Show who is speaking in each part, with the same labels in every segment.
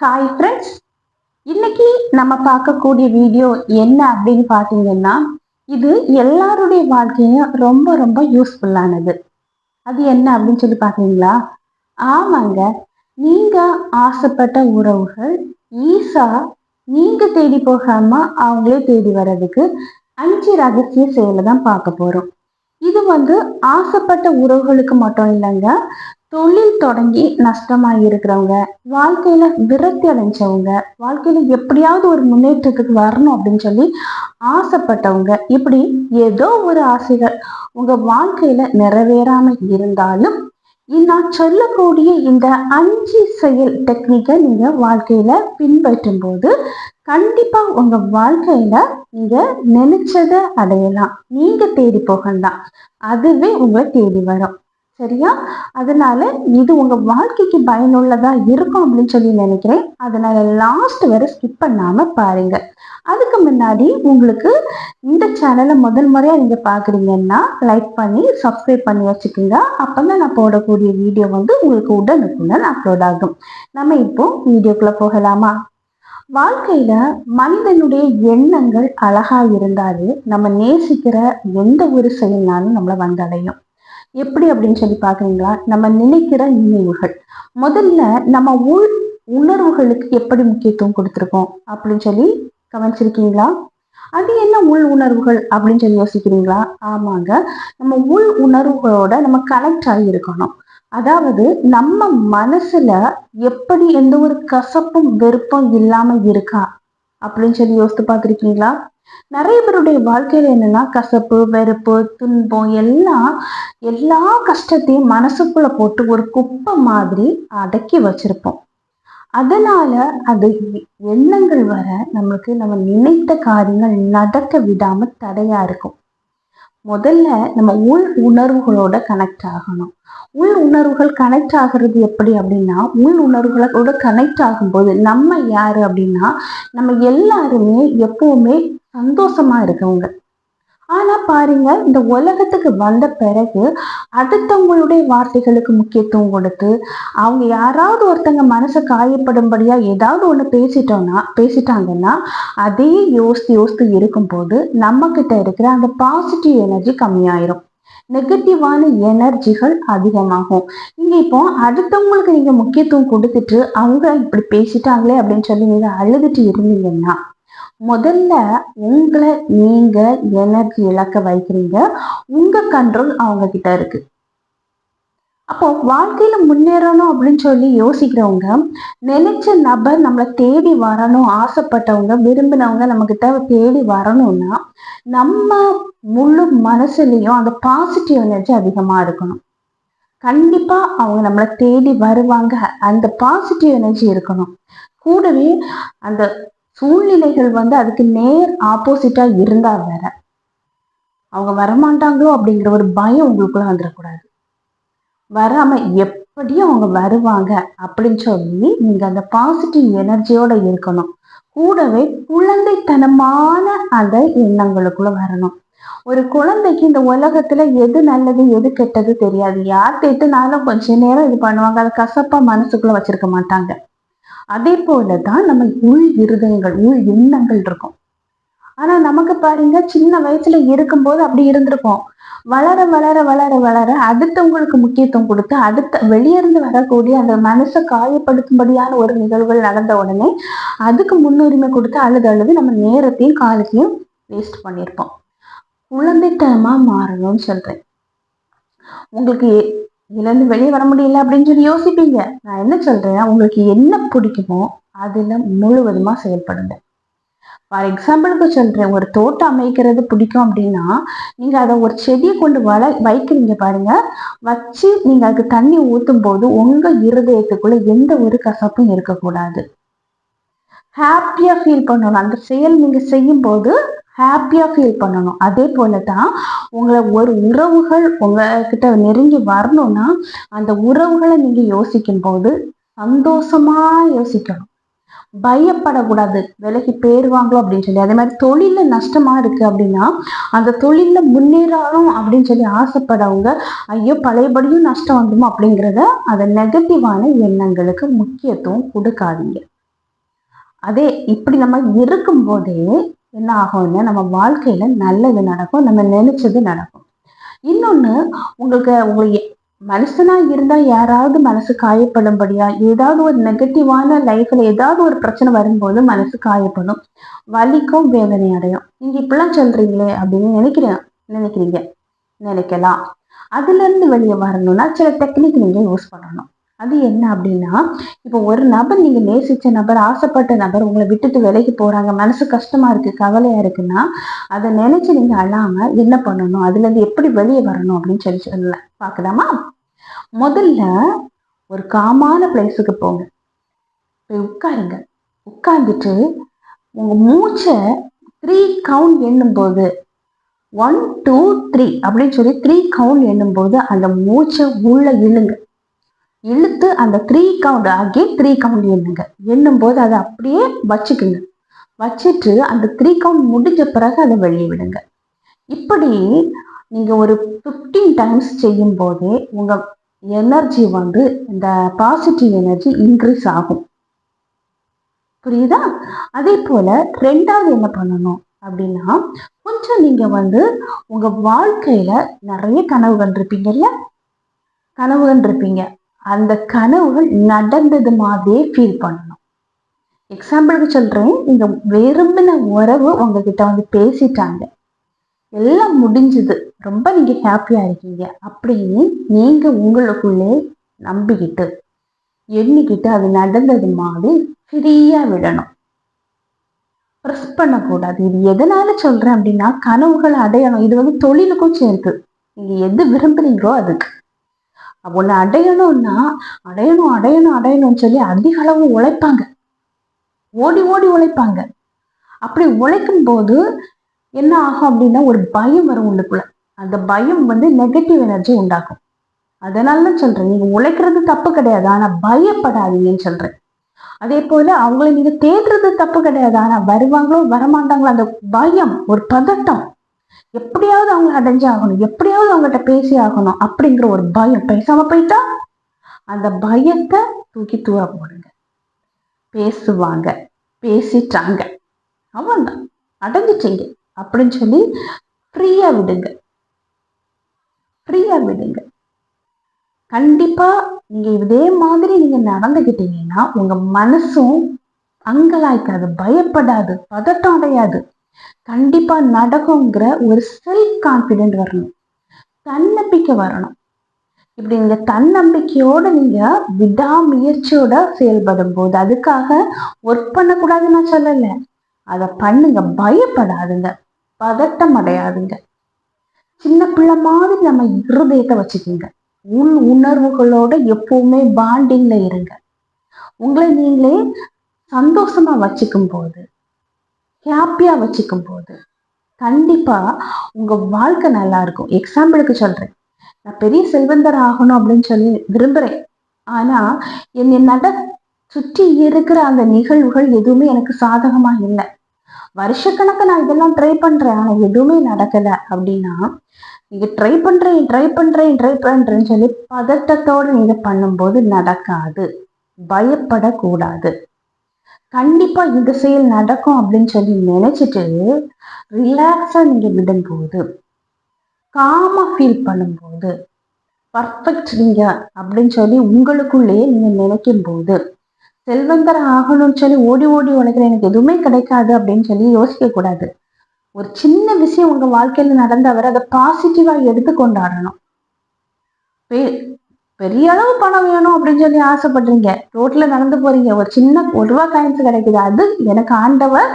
Speaker 1: Hi friends இன்னைக்கு நம்ம பார்க்கக்கூடிய வீடியோ என்ன அப்படின்னு பார்த்தீங்கன்னா இது எல்லாருடைய வாழ்க்கையும் ரொம்ப ரொம்ப யூஸ்ஃபுல்லானது அது என்ன அப்படின்னு சொல்லி பார்த்தீங்களா? ஆமாங்க. நீங்கள் ஆசைப்பட்ட உறவுகள் ஈஸா நீங்கள் தேடி போகாமல் அவங்களே தேடி வர்றதுக்கு அஞ்சு ரகசிய செயலை தான் பார்க்க போகிறோம் இது வந்து ஆசைப்பட்ட உறவுகளுக்கு மட்டும் இல்லைங்க. தொழில் தொடங்கி நஷ்டமா இருக்கிறவங்க வாழ்க்கையில விரக்தி அடைஞ்சவங்க வாழ்க்கையில எப்படியாவது ஒரு முன்னேற்றத்துக்கு வரணும் அப்படின்னு சொல்லி ஆசைப்பட்டவங்க இப்படி ஏதோ ஒரு ஆசைகள் உங்க வாழ்க்கையில நிறைவேறாம இருந்தாலும் நான் சொல்லக்கூடிய இந்த அஞ்சு செயல் டெக்னிக்கை நீங்க வாழ்க்கையில பின்பற்றும் போது கண்டிப்பா உங்க வாழ்க்கையில நீங்க நினைச்சதை அடையலாம். நீங்க தேடி போகலாம் அதுவே உங்களை தேடி வரும். சரியா? அதனால இது உங்க வாழ்க்கைக்கு பயனுள்ளதா இருக்கும் அப்படின்னு சொல்லி நினைக்கிறேன். அதனால லாஸ்ட் வரை ஸ்கிப் பண்ணாம பாருங்க. அதுக்கு முன்னாடி உங்களுக்கு இந்த சேனலை முதல் முறையா நீங்க பாக்குறீங்கன்னா லைக் பண்ணி சப்ஸ்கிரைப் பண்ணி வச்சுக்கோங்க. அப்பதான் நான் போடக்கூடிய வீடியோ வந்து உங்களுக்கு உடனுக்குடன் அப்லோட் ஆகும். நம்ம இப்போ வீடியோக்குள்ள போகலாமா? வாழ்க்கையில மனிதனுடைய எண்ணங்கள் அழகா இருந்தாலே நம்ம நேசிக்கிற எந்த ஒரு செயல்னாலும் நம்மளை வந்தடையும் எப்படி அப்படின்னு சொல்லி பாக்குறீங்களா நம்ம நினைக்கிற நினைவுகள். முதல்ல நம்ம உள் உணர்வுகளுக்கு எப்படி முக்கியத்துவம் கொடுத்துருக்கோம் அப்படின்னு சொல்லி கவனிச்சிருக்கீங்களா? அது என்ன உள் உணர்வுகள் அப்படின்னு சொல்லி யோசிக்கிறீங்களா? ஆமாங்க. நம்ம உள் உணர்வுகளோட நம்ம கனெக்ட் ஆகி இருக்கணும். அதாவது நம்ம மனசுல எப்படி எந்த ஒரு கசப்பும் வெறுப்பும் இல்லாம இருக்கா? அப்படின்னு சொல்லி யோசித்து பார்த்துருக்கீங்களா? நிறைய பேருடைய வாழ்க்கையில என்னன்னா கசப்பு வெறுப்பு துன்பம் எல்லாம் எல்லா கஷ்டத்தையும் மனசுக்குள்ள போட்டு ஒரு குப்பை மாதிரி அடக்கி வச்சிருப்போம். அதனால அது எண்ணங்கள் வர நம்மளுக்கு நம்ம நினைத்த காரியங்கள் நடக்க விடாம தடையா இருக்கும். முதல்ல நம்ம உள் உணர்வுகளோட கனெக்ட் ஆகணும். உள் உணர்வுகள் கனெக்ட் ஆகிறது எப்படி அப்படின்னா உள் உணர்வுகளோட கனெக்ட் ஆகும்போது நம்ம யாரு அப்படின்னா நம்ம எல்லாருமே எப்பவுமே சந்தோஷமா இருக்கவங்க. ஆனா பாருங்க இந்த உலகத்துக்கு வந்த பிறகு அடுத்தவங்களுடைய வார்த்தைகளுக்கு முக்கியத்துவம் கொடுத்து அவங்க யாராவது ஒருத்தங்க மனசை காயப்படும்படியா ஏதாவது ஒன்று பேசிட்டோம்னா பேசிட்டாங்கன்னா அதே யோசித்து யோசித்து இருக்கும்போது நம்ம கிட்ட இருக்கிற அந்த பாசிட்டிவ் எனர்ஜி கம்மியாயிரும். நெகட்டிவான எனர்ஜிகள் அதிகமாகும். நீங்க இப்போ அடுத்தவங்களுக்கு நீங்க முக்கியத்துவம் கொடுத்துட்டு அவங்க இப்படி பேசிட்டாங்களே அப்படின்னு சொல்லி நீங்க அழுதுட்டு இருந்தீங்கன்னா முதல்ல உங்களை நீங்க எனர்ஜி இழக்க வைக்கிறீங்க. உங்க கண்ட்ரோல் அவங்க கிட்ட இருக்கு. அப்போ வாழ்க்கையில முன்னேறணும் அப்படின்னு சொல்லி யோசிக்கிறவங்க நினைச்ச நபர் நம்மளை தேடி வரணும் ஆசைப்பட்டவங்க விரும்பினவங்க நம்ம கிட்ட தேடி வரணும்னா நம்ம முழு மனசுலயும் அந்த பாசிட்டிவ் எனர்ஜி அதிகமா இருக்கணும். கண்டிப்பா அவங்க நம்மளை தேடி வருவாங்க. அந்த பாசிட்டிவ் எனர்ஜி இருக்கணும். கூடவே அந்த சூழ்நிலைகள் வந்து அதுக்கு நேர் ஆப்போசிட்டா இருந்தா வேற. அவங்க வரமாட்டாங்களோ அப்படிங்கிற ஒரு பயம் உங்களுக்குள்ள வந்துடக்கூடாது வராம எப்படியும் அவங்க வருவாங்க அப்படின்னு சொல்லி நீங்க அந்த பாசிட்டிவ் எனர்ஜியோட இருக்கணும். கூடவே குழந்தைத்தனமான அந்த எண்ணங்களுக்குள்ள வரணும். ஒரு குழந்தைக்கு இந்த உலகத்துல எது நல்லது எது கெட்டது தெரியாது. யார் திட்டுனாலும் கொஞ்ச நேரம் இது பண்ணுவாங்க. அதை கசப்பா மனசுக்குள்ள வச்சிருக்க மாட்டாங்க. அதே போலதான் நம்ம உள் இருதயங்கள் உள் எண்ணங்கள் இருக்கும். ஆனா நமக்கு பாருங்க சின்ன வயசுல இருக்கும்போது அப்படி இருந்திருப்போம். வளர வளர வளர வளர அடுத்தவங்களுக்கு முக்கியத்துவம் கொடுத்து அடுத்த வெளியிருந்து வரக்கூடிய அந்த மனசை காயப்படுத்தும்படியான ஒரு நிகழ்வுகள் நடந்த உடனே அதுக்கு முன்னுரிமை கொடுத்து அழுது அழுது நம்ம நேரத்தையும் காலத்தையும் வேஸ்ட் பண்ணியிருப்போம். குழந்தைத்தனமா மாறணும்னு சொல்றேன். உங்களுக்கு இதுலேருந்து வெளியே வர முடியல அப்படின்னு சொல்லி யோசிப்பீங்க. நான் என்ன சொல்றேன்? உங்களுக்கு என்ன பிடிக்குமோ அதுல முழுவதுமா செயல்படுங்க. ஃபார் எக்ஸாம்பிளுக்கு சொல்றேன் ஒரு தோட்டம் அமைக்கிறது பிடிக்கும் அப்படின்னா நீங்கள் அதை ஒரு செடியை கொண்டு வள வைக்கிறீங்க பாருங்க. வச்சு நீங்கள் அதுக்கு தண்ணி ஊற்றும் போது உங்க இருதயத்துக்குள்ள எந்த ஒரு கசப்பும் இருக்கக்கூடாது. ஹாப்பியா ஃபீல் பண்ணணும். அந்த செயல் நீங்கள் செய்யும்போது ஹாப்பியாக ஃபீல் பண்ணணும். அதே போல தான் உங்களை ஒரு உறவுகள் உங்ககிட்ட நெருங்கி வரணும்னா அந்த உறவுகளை நீங்கள் யோசிக்கும் போது சந்தோஷமாக யோசிக்கணும். பயப்படக்கூடாது. விலைக்கு பேருவாங்களோ அப்படின்னு சொல்லி. அதே மாதிரி தொழிலில் நஷ்டமா இருக்கு அப்படின்னா அந்த தொழிலில் முன்னேறணும் அப்படின்னு சொல்லி ஆசைப்படவங்க ஐயோ பழையபடியும் நஷ்டம் வந்துமோ அப்படிங்கிறத அந்த நெகட்டிவான எண்ணங்களுக்கு முக்கியத்துவம் கொடுக்காதீங்க. அதே இப்படி நம்ம இருக்கும்போதே என்ன ஆகும்னா நம்ம வாழ்க்கையில நல்லது நடக்கும் நம்ம நினைச்சது நடக்கும். இன்னொன்று உங்களுக்கு உங்களுக்கு மனுஷனா இருந்தா யாராவது மனசு காயப்படும்படியா ஏதாவது ஒரு நெகட்டிவான லைஃப்ல ஏதாவது ஒரு பிரச்சனை வரும்போது மனசு காயப்படும். வலிக்கும் வேதனை அடையும். நீங்க இப்படிலாம் சொல்றீங்களே அப்படின்னு நினைக்கிறேன் நினைக்கிறீங்க. நினைக்கலாம். அதுல இருந்து வெளியே வரணும்னா சில டெக்னிக் நீங்க யூஸ் பண்ணணும். அது என்ன அப்படின்னா இப்போ ஒரு நபர் நீங்க நேசிச்ச நபர் ஆசைப்பட்ட நபர் உங்களை விட்டுட்டு விலைக்கு போறாங்க மனசு கஷ்டமா இருக்கு கவலையா இருக்குன்னா அதை நினைச்சு நீங்க அழாம என்ன பண்ணணும்? அதுல இருந்து எப்படி வெளியே வரணும் அப்படின்னு சொல்லி சொல்ல பாக்கலாமா முதல்ல ஒரு காமான பிளேஸுக்கு போங்க. போய் உட்காருங்க. உட்கார்ந்துட்டு உங்க மூச்சை த்ரீ கவுண்ட் எண்ணும்போது ஒன் டூ த்ரீ அப்படின்னு சொல்லி த்ரீ கவுண்ட் எண்ணும்போது அந்த மூச்சை உள்ள இழுங்க. இழுத்து அந்த த்ரீ கவுண்ட் ஆகி த்ரீ கவுண்ட் எண்ணுங்க. எண்ணும் போது அதை அப்படியே வச்சுக்குங்க. வச்சுட்டு அந்த த்ரீ கவுண்ட் முடிஞ்ச பிறகு அதை வெளியே விடுங்க. இப்படி நீங்கள் ஒரு ஃபிஃப்டீன் டைம்ஸ் செய்யும் போதே உங்கள் எனர்ஜி வந்து இந்த பாசிட்டிவ் எனர்ஜி இன்க்ரீஸ் ஆகும். புரியுதா? அதே போல் ரெண்டாவது என்ன பண்ணணும் அப்படின்னா கொஞ்சம் நீங்கள் வந்து உங்கள் வாழ்க்கையில் நிறைய கனவு கண்டிருப்பீங்கல்ல கனவு கண்டிருப்பீங்க அந்த கனவுகள் நடந்தது மாதிரியே ஃபீல் பண்ணணும். எக்ஸாம்பிளுக்கு சொல்றேன். நீங்க விரும்பின உறவு உங்ககிட்ட வந்து பேசிட்டாங்க. எல்லாம் முடிஞ்சது. ரொம்ப நீங்க ஹாப்பியா இருக்கீங்க அப்படின்னு நீங்க உங்களுக்குள்ளே நம்பிக்கிட்டு எண்ணிக்கிட்டு அது நடந்தது மாதிரி ஃப்ரீயா விடணும். ப்ரெஸ் பண்ணக்கூடாது. இது எதனால சொல்றேன் அப்படின்னா கனவுகள் அடையணும். இது வந்து தொழிலுக்கும் சேர்த்து. நீங்க எது விரும்புறீங்களோ அதுக்கு. ஒன்று அடையணும்னா அடையணும் அடையணும் அடையணும்னு சொல்லி அதிக அளவு உழைப்பாங்க. ஓடி ஓடி உழைப்பாங்க. அப்படி உழைக்கும் போது என்ன ஆகும் அப்படின்னா ஒரு பயம் வரும் உள்ளுக்குள்ள. அந்த பயம் வந்து நெகட்டிவ் எனர்ஜி உண்டாக்கும். அதனால தான் சொல்றேன் நீங்க உழைக்கிறது தப்பு கிடையாது ஆனா பயப்படாதீங்கன்னு சொல்றேன். அதே போல அவங்களை நீங்க தேடுறது தப்பு கிடையாது ஆனா வருவாங்களோ வரமாட்டாங்களோ அந்த பயம் ஒரு பதட்டம் எப்படியாவது அவங்களை அடைஞ்சு ஆகணும். எப்படியாவது அவங்ககிட்ட பேசி ஆகணும் அப்படிங்கிற ஒரு பயம். பேசாம போயிட்டா அந்த பயத்தை தூக்கி தூர போடுங்க. பேசுவாங்க. பேசிட்டாங்க. அவன்தான் அடைஞ்சிட்டீங்க அப்படின்னு சொல்லி ஃப்ரீயா விடுங்க. ஃப்ரீயா விடுங்க. கண்டிப்பா நீங்க இதே மாதிரி நீங்க நடந்துகிட்டீங்கன்னா உங்க மனசும் அங்கலாய்க்காது. பயப்படாது. பதட்டம் அடையாது. கண்டிப்பா நடக்குங்கிற ஒரு செல்ஃப் கான்பிடென்ட் வரணும். தன்னம்பிக்கை வரணும். இப்படி நீங்க தன்னம்பிக்கையோட நீங்க விடாமுயற்சியோட செயல்படும் போது அதுக்காக ஒர்க் பண்ணக்கூடாதுன்னு நான் சொல்லலை. அதை பண்ணுங்க பயப்படாதுங்க. பதட்டம் அடையாதுங்க. சின்ன பிள்ளை மாதிரி நம்ம இருதயத்தை வச்சுக்கோங்க. உள் உணர்வுகளோட எப்பவுமே பாண்டிங்ல இருங்க. உங்களை நீங்களே சந்தோஷமா வச்சுக்கும் போது ஹாப்பியாக வச்சுக்கும் போது கண்டிப்பாக உங்கள் வாழ்க்கை நல்லா இருக்கும். எக்ஸாம்பிளுக்கு சொல்கிறேன் நான் பெரிய செல்வந்தர் ஆகணும் அப்படின்னு சொல்லி விரும்புகிறேன் ஆனால் என்னை நட சுற்றி இருக்கிற அந்த நிகழ்வுகள் எதுவுமே எனக்கு சாதகமாக இல்லை. வருஷக்கணக்கு நான் இதெல்லாம் ட்ரை பண்ணுறேன் ஆனால் எதுவுமே நடக்கலை அப்படின்னா நீங்கள் ட்ரை பண்ணுறேன் ட்ரை பண்ணுறேன் ட்ரை பண்ணுறேன்னு சொல்லி பதட்டத்தோட நீங்கள் பண்ணும்போது நடக்காது. பயப்படக்கூடாது. கண்டிப்பா இந்த செயல் நடக்கும் அப்படின்னு சொல்லி நினைச்சிட்டு ரிலாக்ஸா நீங்க விடும்போது காமா ஃபீல் பண்ணும்போது பர்ஃபெக்ட் நீங்க அப்படின்னு சொல்லி உங்களுக்குள்ளேயே நீங்க நினைக்கும் போது செல்வந்தர் ஆகணும்னு சொல்லி ஓடி ஓடி உழைக்கிற எனக்கு எதுவுமே கிடைக்காது அப்படின்னு சொல்லி யோசிக்க கூடாது. ஒரு சின்ன விஷயம் உங்க வாழ்க்கையில நடந்தவர் அதை பாசிட்டிவா எடுத்து கொண்டாடணும் பெரிய அளவு பணம் வேணும் அப்படின்னு சொல்லி ஆசைப்படுறீங்க ரோட்ல நடந்து போறீங்க. ஒரு சின்ன ஒரு ரூபா காயின்ஸ் கிடைக்குது. அது எனக்கு ஆண்டவர்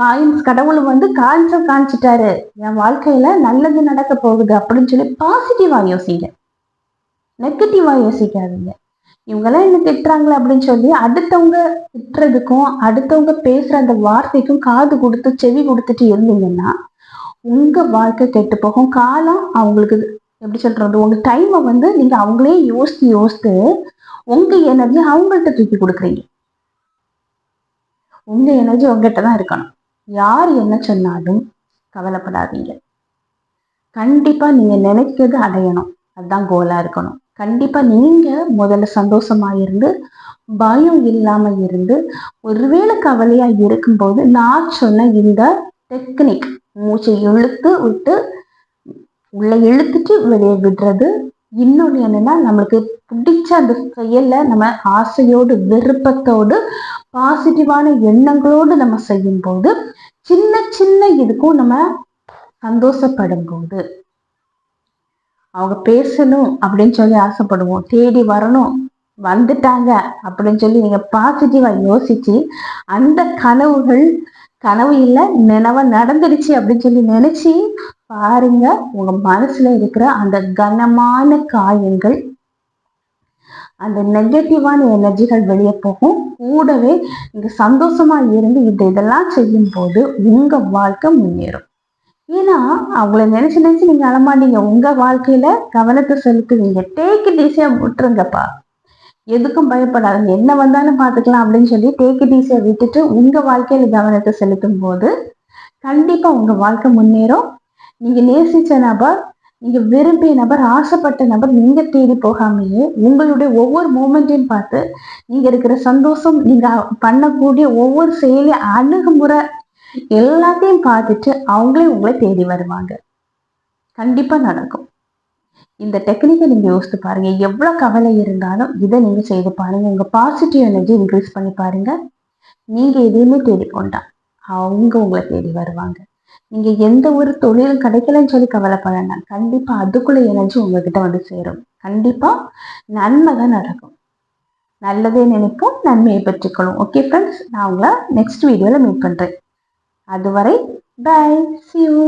Speaker 1: காயின்ஸ் கடவுள் வந்து காயின்ஸை காமிச்சிட்டாரு என் வாழ்க்கையில நல்லது நடக்க போகுது அப்படின்னு சொல்லி பாசிட்டிவா யோசிங்க. நெகட்டிவா யோசிக்காதீங்க. இவங்கெல்லாம் என்ன திட்டுறாங்களே அப்படின்னு சொல்லி அடுத்தவங்க திட்டுறதுக்கும் அடுத்தவங்க பேசுற அந்த வார்த்தைக்கும் காது கொடுத்து செவி கொடுத்துட்டு இருந்தீங்கன்னா உங்க வாழ்க்கை கெட்டு போகும். காலம் அவங்களுக்கு எப்படி சொல்றது உங்க டைமை வந்து நீங்க அவங்களே யோசித்து யோசித்து உங்க எனர்ஜி அவங்கள்ட்ட தூக்கி கொடுக்குறீங்க. உங்க எனர்ஜி உங்ககிட்ட தான் இருக்கணும். யார் என்ன சொன்னாலும் கவலைப்படாதீங்க. கண்டிப்பா நீங்க நினைக்கிறது அடையணும். அதுதான் கோலா இருக்கணும். கண்டிப்பா நீங்க முதல்ல சந்தோஷமா இருந்து பயம் இல்லாம இருந்து ஒருவேளை கவலையா இருக்கும்போது நான் சொன்ன இந்த டெக்னிக் மூச்சை இழுத்து விட்டு உள்ள இழுத்துட்டு வெளியே விடுறது. இன்னொன்று என்னன்னா நம்மளுக்கு பிடிச்ச அந்த செயலை நம்ம ஆசையோடு விருப்பத்தோடு பாசிட்டிவான எண்ணங்களோடு நம்ம செய்யும்போது சின்ன சின்ன இதுக்கும் நம்ம சந்தோஷப்படும் போது அவங்க பேசணும் அப்படின்னு சொல்லி ஆசைப்படுவோம். தேடி வரணும். வந்துட்டாங்க அப்படின்னு சொல்லி நீங்க பாசிட்டிவா யோசிச்சு அந்த கனவுகள் கனவு இல்லை நினைவ நடந்துடுச்சு அப்படின்னு சொல்லி நினைச்சு பாருங்க உங்க மனசுல இருக்கிற அந்த கனமான காயங்கள் அந்த நெகட்டிவான எனர்ஜிகள் வெளியே போகும். கூடவே நீங்க சந்தோஷமா இருந்து இது இதெல்லாம் செய்யும் போது உங்க வாழ்க்கை முன்னேறும். ஏன்னா அவங்கள நினைச்சு நினைச்சு நீங்க அழமாட்டீங்க உங்க வாழ்க்கையில கவனத்தை செலுத்துவீங்க. டேக் இட் ஈஸியா விட்டுருங்கப்பா. எதுக்கும் பயப்படாது என்ன வந்தாலும் பார்த்துக்கலாம் அப்படின்னு சொல்லி டேக் இட் ஈஸியா விட்டுட்டு உங்க வாழ்க்கையில கவனத்தை செலுத்தும் போது கண்டிப்பா உங்க வாழ்க்கை முன்னேறும். நீங்க நேசிச்ச நபர் நீங்க விரும்பிய நபர் ஆசைப்பட்ட நபர் நீங்க தேடி போகாமையே உங்களுடைய ஒவ்வொரு மூமெண்ட்டையும் பார்த்து நீங்க இருக்கிற சந்தோஷம் நீங்க பண்ணக்கூடிய ஒவ்வொரு செயலி அணுகுமுறை எல்லாத்தையும் பார்த்துட்டு அவங்களே உங்களை தேடி வருவாங்க. கண்டிப்பா நடக்கும். இந்த டெக்னிக்கை நீங்க யோசித்து பாருங்க. எவ்வளவு கவலை இருந்தாலும் இதை நீங்க செய்து பாருங்க. உங்க பாசிட்டிவ் எனர்ஜி இன்க்ரீஸ் பண்ணி பாருங்க. நீங்க எதையுமே தேடி கொண்டா அவங்க உங்களை தேடி வருவாங்க. நீங்க எந்த ஒரு தொழிலும் கிடைக்கலன்னு சொல்லி கவலைப்படலாம். கண்டிப்பா அதுக்குள்ள எனர்ஜி உங்ககிட்ட வந்து சேரும். கண்டிப்பா நன்மை தான் நடக்கும். நல்லதே நினைப்போம் நன்மையை பெற்றுக்கொள்ளும் ஓகே ஃப்ரெண்ட்ஸ் நான் உங்களை நெக்ஸ்ட் வீடியோவில் மீட் பண்ணுறேன் அதுவரை பை சி யூ